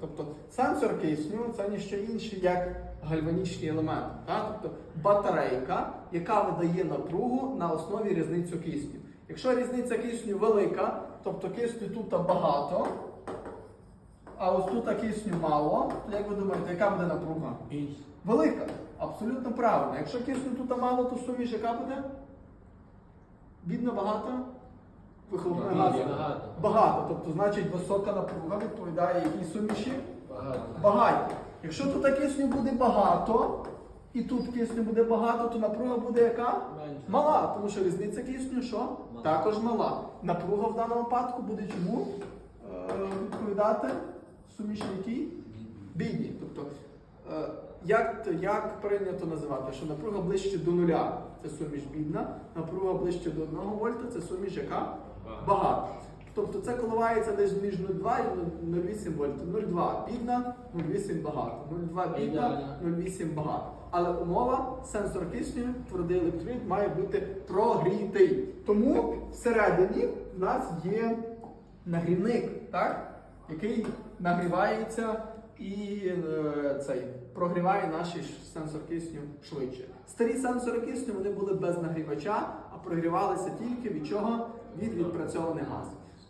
Тобто сенсор кисню це ніщо інше, як гальванічний елемент. Так? Тобто батарейка, яка видає напругу на основі різницю кисню. Якщо різниця кисню велика, тобто кисню тут багато, а ось тут кисню мало, то як ви думаєте, яка буде напруга? Велика. Абсолютно правильно. Якщо кисню тут мало, то суміш яка буде? Бідно багато? Вихлопної газу. Багато. Багато. Тобто, значить, висока напруга відповідає якій суміші? Багато. Багаті. Якщо тут кисню буде багато, і тут кисню буде багато, то напруга буде яка? Менше. Мала, тому що різниця кисню що? Мала. Також мала. Напруга в даному випадку буде чому е, відповідати суміші якій? Бідні. Тобто, е, як, як прийнято називати, що напруга ближче до нуля це суміш бідна, напруга ближче до 1 вольта це суміш яка? Багата. Тобто це коливається десь між 0,2 і 0,8 вольта. 0,2 бідна, 0,8 багато. 0,2 бідна, 0,8 багато. Але умова сенсор кисню, твердий електроліт має бути прогрітий. Тому всередині в нас є нагрівник, так? який нагрівається і е, цей прогріває наші сенсор кисню швидше. Старі сенсори кисню вони були без нагрівача, а прогрівалися тільки від чого? Від відпрацьований газів.